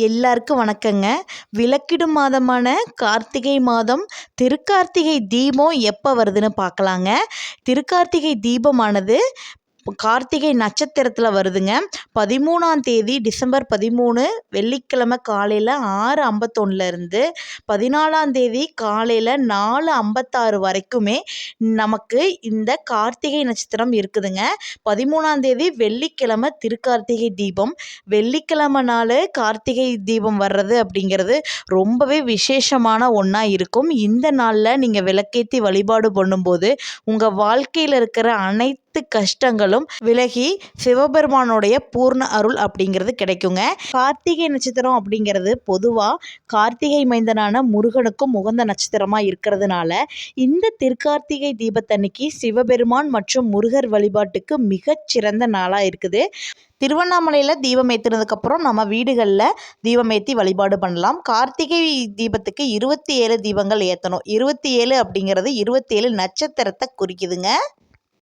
எல்லாருக்கும் வணக்கங்க. விளக்கிடும் மாதமான கார்த்திகை மாதம் திருக்கார்த்திகை தீபம் எப்போ வருதுன்னு பார்க்கலாங்க திருக்கார்த்திகை தீபமானது கார்த்திகை நட்சத்திரத்தில் வருதுங்க. பதிமூணாம் தேதி டிசம்பர் பதிமூணு வெள்ளிக்கிழமை காலையில் ஆறு ஐம்பத்தொன்னுலேருந்து பதினாலாம் தேதி காலையில் நாலு ஐம்பத்தாறு வரைக்குமே நமக்கு இந்த கார்த்திகை நட்சத்திரம் இருக்குதுங்க. பதிமூணாம் தேதி வெள்ளிக்கிழமை திருக்கார்த்திகை தீபம். வெள்ளிக்கிழமை நாள் கார்த்திகை தீபம் வர்றது அப்படிங்கிறது ரொம்பவே விசேஷமான ஒன்றா இருக்கும். இந்த நாளில் நீங்கள் விளக்கேற்றி வழிபாடு பண்ணும்போது உங்கள் வாழ்க்கையில் இருக்கிற அனைத்து அனைத்து கஷ்டங்களும் விலகி சிவபெருமானுடைய பூர்ண அருள் அப்படிங்கிறது கிடைக்குங்க. கார்த்திகை நட்சத்திரம் அப்படிங்கிறது பொதுவாக கார்த்திகை மைந்தனான முருகனுக்கும் உகந்த நட்சத்திரமாக இருக்கிறதுனால இந்த திருக்கார்த்திகை தீபத்தன்னைக்கு சிவபெருமான் மற்றும் முருகர் வழிபாட்டுக்கு மிகச்சிறந்த நாளாக இருக்குது. திருவண்ணாமலையில் தீபம் ஏற்றுனதுக்கப்புறம் நம்ம வீடுகளில் தீபம் ஏற்றி வழிபாடு பண்ணலாம். கார்த்திகை தீபத்துக்கு இருபத்தி ஏழு தீபங்கள் ஏற்றணும் இருபத்தி ஏழு அப்படிங்கிறது இருபத்தி ஏழு நட்சத்திரத்தை குறிக்குதுங்க.